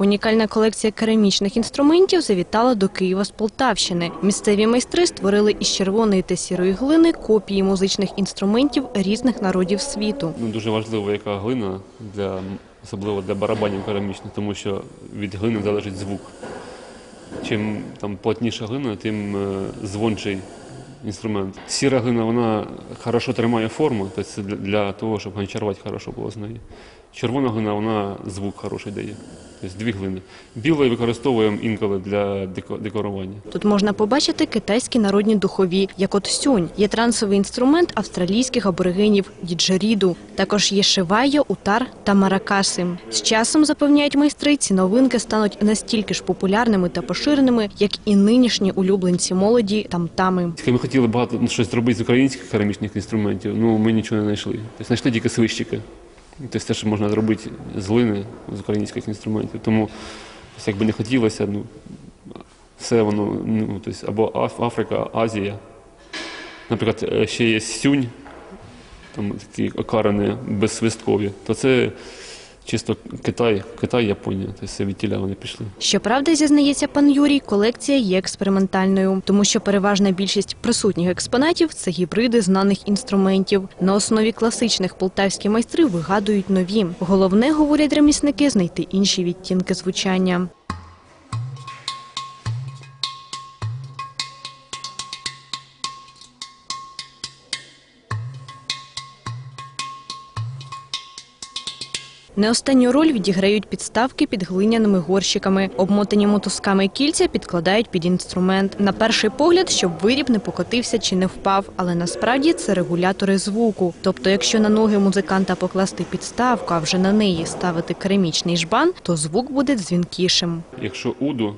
Унікальна колекція керамічних інструментів завітала до Києва з Полтавщини. Місцеві майстри створили із червоної та сірої глини копії музичних інструментів різних народів світу. Ну, дуже важливо, яка глина, для, особливо для барабанів керамічних, тому що від глини залежить звук. Чим там плотніша глина, тим е, звончий інструмент. Сіра глина вона хорошо тримає форму, тобто це для, того, щоб гончарувати хорошо було з неї. Червона глина вона звук хороший дає. Тобто дві глини. Білої використовуємо інколи для декорування. Тут можна побачити китайські народні духові, як от сюнь. Є трансовий інструмент австралійських аборигенів діджеріду. Також є шивайо, утар та маракаси. З часом запевняють майстри, ці новинки стануть настільки ж популярними та поширеними, як і нинішні улюбленці молоді тамтами. Ми хотіли багато ну, щось зробити з українських керамічних інструментів, ну ми нічого не знайшли. Тобто знайшли тільки свищики. Тобто те, що можна зробити з глини, з українських інструментів. Тому ось якби не хотілося, ну все воно, ну, тобто, або Африка, Азія. Наприклад, е, ще є сюнь, там такі окарини безсвисткові, то це чисто Китай, Китай, Японія. Тобто відтіля вони пішли. Щоправда, зізнається пан Юрій, колекція є експериментальною, тому що переважна більшість присутніх експонатів це гібриди знаних інструментів. На основі класичних полтавські майстри вигадують нові. Головне, говорять ремісники, знайти інші відтінки звучання. Не останню роль відіграють підставки під глиняними горщиками. Обмотані мотузками кільця підкладають під інструмент. На перший погляд, щоб виріб не покотився чи не впав, але насправді це регулятори звуку. Тобто, якщо на ноги музиканта покласти підставку, а вже на неї ставити керамічний жбан, то звук буде дзвінкішим. Якщо уду,